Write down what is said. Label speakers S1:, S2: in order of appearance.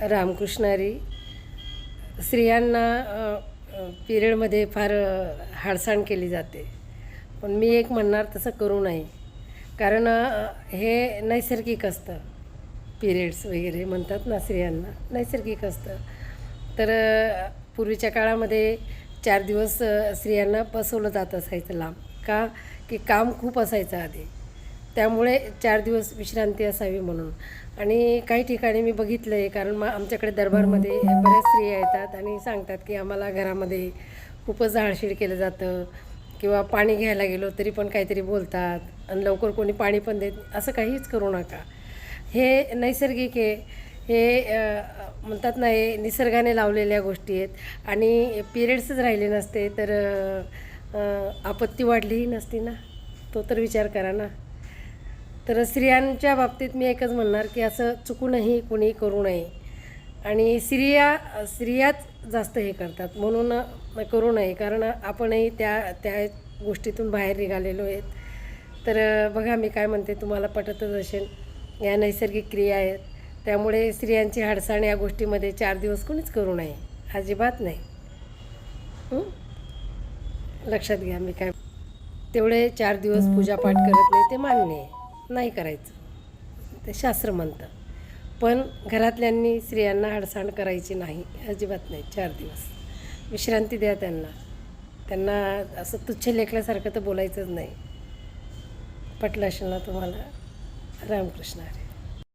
S1: रामकृष्णारी. स्त्रियांना पिरियडमध्ये फार हाडसाण केली जाते. पण मी एक म्हणणार तसं करू नये कारण हे नैसर्गिक असतं. पिरियड्स वगैरे म्हणतात ना स्त्रियांना नैसर्गिक असतं. तर पूर्वीच्या काळामध्ये चार दिवस स्त्रियांना बसवलं जात असायचं लांब. का? की काम खूप असायचं आधी. त्यामुळे चार दिवस विश्रांती असावी म्हणून. आणि काही ठिकाणी मी बघितलं आहे कारण मग आमच्याकडे दरबारमध्ये बऱ्याच स्त्रिया येतात आणि सांगतात की आम्हाला घरामध्ये खूपच झाडशीड केलं जातं किंवा पाणी घ्यायला गेलो तरी पण काहीतरी बोलतात आणि लवकर कोणी पाणी पण देत असं काहीच करू नका. हे नैसर्गिक आहे. हे म्हणतात ना हे निसर्गाने लावलेल्या गोष्टी आहेत. आणि पिरियड्सच राहिले नसते तर आपत्ती वाढलीही नसती ना? तो तर विचार करा ना. तर स्त्रियांच्या बाबतीत मी एकच म्हणणार की असं चुकूनही कुणी करू नये. आणि स्त्रिया स्त्रियाच जास्त हे करतात. म्हणून करू नये. कारण आपणही त्या त्या गोष्टीतून बाहेर निघालेलो आहेत. तर बघा मी काय म्हणते तुम्हाला पटतच असेल या नैसर्गिक क्रिया आहेत. त्यामुळे स्त्रियांची हाडसाण या गोष्टीमध्ये चार दिवस कोणीच करू नये. अजिबात नाही. लक्षात घ्या मी काय तेवढे चार दिवस पूजापाठ करत नाही ते मान्य आहे. नाही करायचं. ते शास्त्र म्हणतं. पण घरातल्यांनी स्त्रियांना हाडसाण करायची नाही अजिबात नाही. चार दिवस. विश्रांती द्या त्यांना. त्यांना असं तुच्छ लेखल्यासारखं तर बोलायचंच नाही. पटलं असेल ना तुम्हाला? रामकृष्ण हरे.